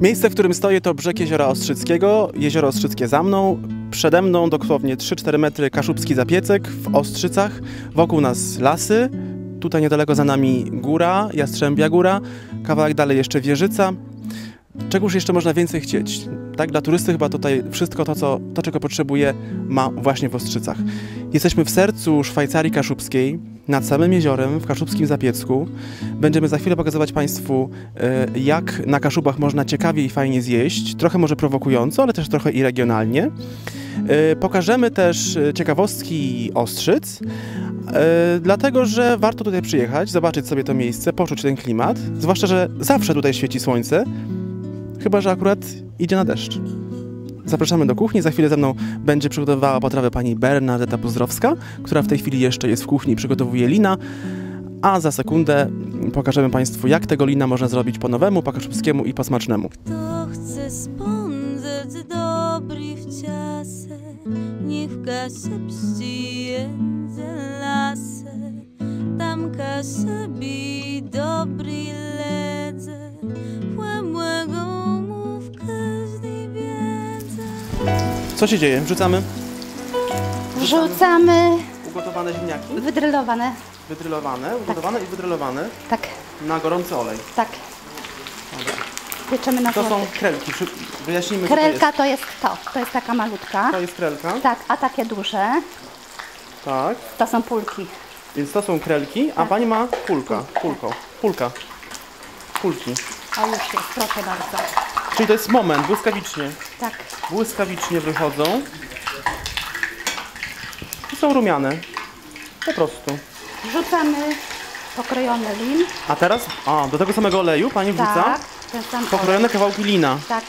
Miejsce, w którym stoję, to brzeg Jeziora Ostrzyckiego. Jezioro Ostrzyckie za mną. Przede mną dosłownie 3-4 metry Kaszubski Zapiecek w Ostrzycach. Wokół nas lasy. Tutaj niedaleko za nami góra, Jastrzębia Góra. Kawałek dalej jeszcze Wieżyca. Czegoż jeszcze można więcej chcieć? Tak, dla turysty chyba tutaj wszystko to, co, to, czego potrzebuje, ma właśnie w Ostrzycach. Jesteśmy w sercu Szwajcarii Kaszubskiej, nad samym jeziorem, w Kaszubskim Zapiecku. Będziemy za chwilę pokazywać Państwu, e, jak na Kaszubach można ciekawie i fajnie zjeść. Trochę może prowokująco, ale też trochę i regionalnie. E, Pokażemy też e, ciekawostki Ostrzyc, dlatego że warto tutaj przyjechać, zobaczyć sobie to miejsce, poczuć ten klimat. Zwłaszcza, że zawsze tutaj świeci słońce, chyba że akurat idzie na deszcz. Zapraszamy do kuchni. Za chwilę ze mną będzie przygotowywała potrawę pani Bernadeta Puzdrowska, która w tej chwili jeszcze jest w kuchni i przygotowuje lina. A za sekundę pokażemy Państwu, jak tego lina można zrobić po nowemu, po i po smacznemu. Kto chce spędzać dobry w czasie, niech w Kaszepści jędze lasy. Tam Kaszebi dobry Co się dzieje? Wrzucamy Wrzucamy ugotowane ziemniaki, wydrylowane. wydrylowane, ugotowane i wydrylowane Tak, na gorący olej. tak. Pieczemy na To są złotych. krelki. Przy- Wyjaśnijmy, co Krelka to to jest to. To jest taka malutka. jest. To jest krelka. Tak, a takie duże Tak. to są pulki. Więc to są krelki, a pani ma pulka. Pulko. Pulka. Pulki. O już jest, proszę bardzo. Czyli to jest moment, błyskawicznie. Tak. błyskawicznie wychodzą i są rumiane. Po prostu. Wrzucamy pokrojony lin. A teraz, a do tego samego oleju pani wrzuca Tak, ten sam olej. pokrojone kawałki lina. Tak,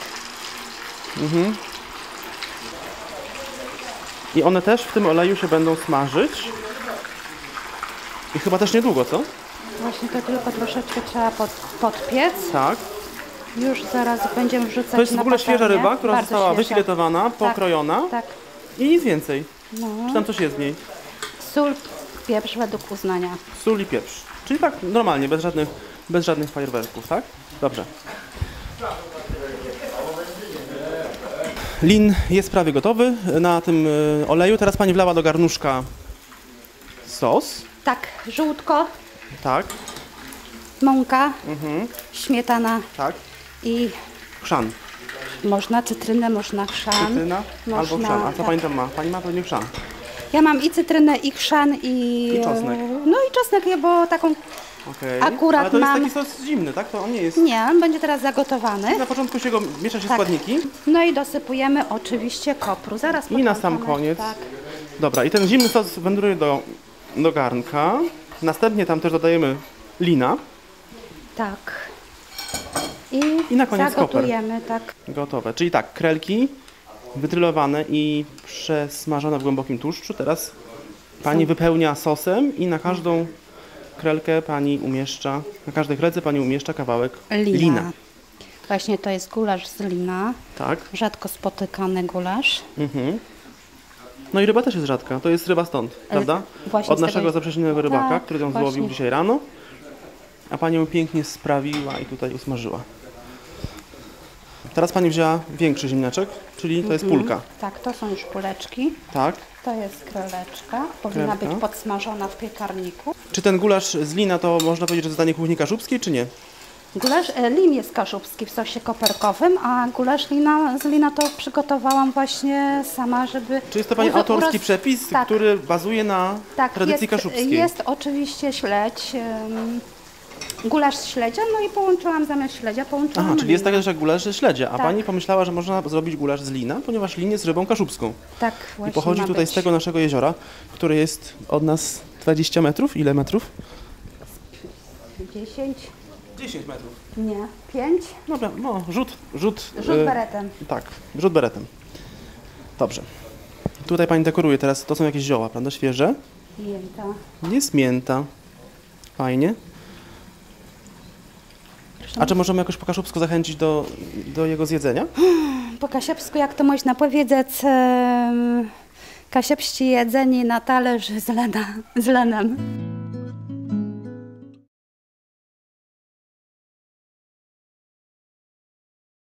I one też w tym oleju się będą smażyć. I chyba też niedługo, co? właśnie to tylko troszeczkę trzeba pod, podpiec. Tak. Już zaraz będziemy wrzucać To jest w ogóle świeża ryba, która Bardzo została świeża. wyfiletowana, pokrojona Tak, i nic więcej. no. Czy tam coś jest w niej? Sól, pieprz według uznania. Sól i pieprz. Czyli tak normalnie, bez żadnych, bez żadnych fajerwerków, tak? Dobrze. Lin jest prawie gotowy na tym y, oleju. Teraz pani wlała do garnuszka sos. Tak, żółtko, Tak, mąka, Mhm. śmietana tak. I Chrzan. można cytrynę, można chrzan. Cytryna albo Można, chrzan. A co tak. pani tam ma? Pani ma pewnie chrzan. Ja mam i cytrynę, i chrzan, i... I czosnek. No i czosnek, bo taką... Okej. Akurat Ale to mam- jest taki sos zimny, tak? To on nie jest... Nie, on będzie teraz zagotowany. Na początku się go miesza się Tak. składniki. No i dosypujemy oczywiście kopru. Zaraz I na sam koniec. Tak. Dobra, i ten zimny sos wędruje do, do garnka. Następnie tam też dodajemy lina. tak. I, I na koniec zagotujemy, tak. Gotowe. Czyli tak, krelki wytrylowane i przesmażone w głębokim tłuszczu. Teraz pani wypełnia sosem i na każdą krelkę pani umieszcza, na każdej krelce pani umieszcza kawałek Lina. lina. Właśnie to jest gulasz z lina. Tak. Rzadko spotykany gulasz. Mhm. No i ryba też jest rzadka. To jest ryba stąd, prawda? właśnie Od naszego tego- zaprzyjaźnionego rybaka, Tak, który ją właśnie. złowił dzisiaj rano. A pani ją pięknie sprawiła i tutaj usmażyła. Teraz pani wzięła większy ziemniaczek, czyli to jest pulka. Tak, to są już puleczki. Tak. To jest kreleczka. Powinna Krelka. być podsmażona w piekarniku. Czy ten gulasz z lina to można powiedzieć, że zadanie kuchni kaszubskiej, czy nie? Gulasz e, lin jest kaszubski w sosie koperkowym, a gulasz lina, z lina to przygotowałam właśnie sama, żeby... Czy jest to pani uzo- autorski uroz- przepis, tak, który bazuje na tak, tradycji jest, kaszubskiej? Jest oczywiście śledź, em, gulasz z śledzia, no i połączyłam zamiast śledzia, połączyłam Aha, czyli jest linę. rzecz jak gulasz ze śledzia, a Tak. pani pomyślała, że można zrobić gulasz z lina, ponieważ lin jest rybą kaszubską. Tak, I właśnie pochodzi ma tutaj być. z tego naszego jeziora, które jest od nas 20 metrów. Ile metrów? 10, 10 metrów. nie, 5, Dobra, no rzut, rzut. rzut e, beretem. Tak, rzut beretem. Dobrze. Tutaj pani dekoruje teraz, to są jakieś zioła, prawda, świeże? Mięta. Jest mięta. Fajnie. A czy możemy jakoś po kaszubsku zachęcić do, do jego zjedzenia? Po kasiepsku, jak to można powiedzieć, em, kasiepści jedzeni na talerz z, lena, z lenem.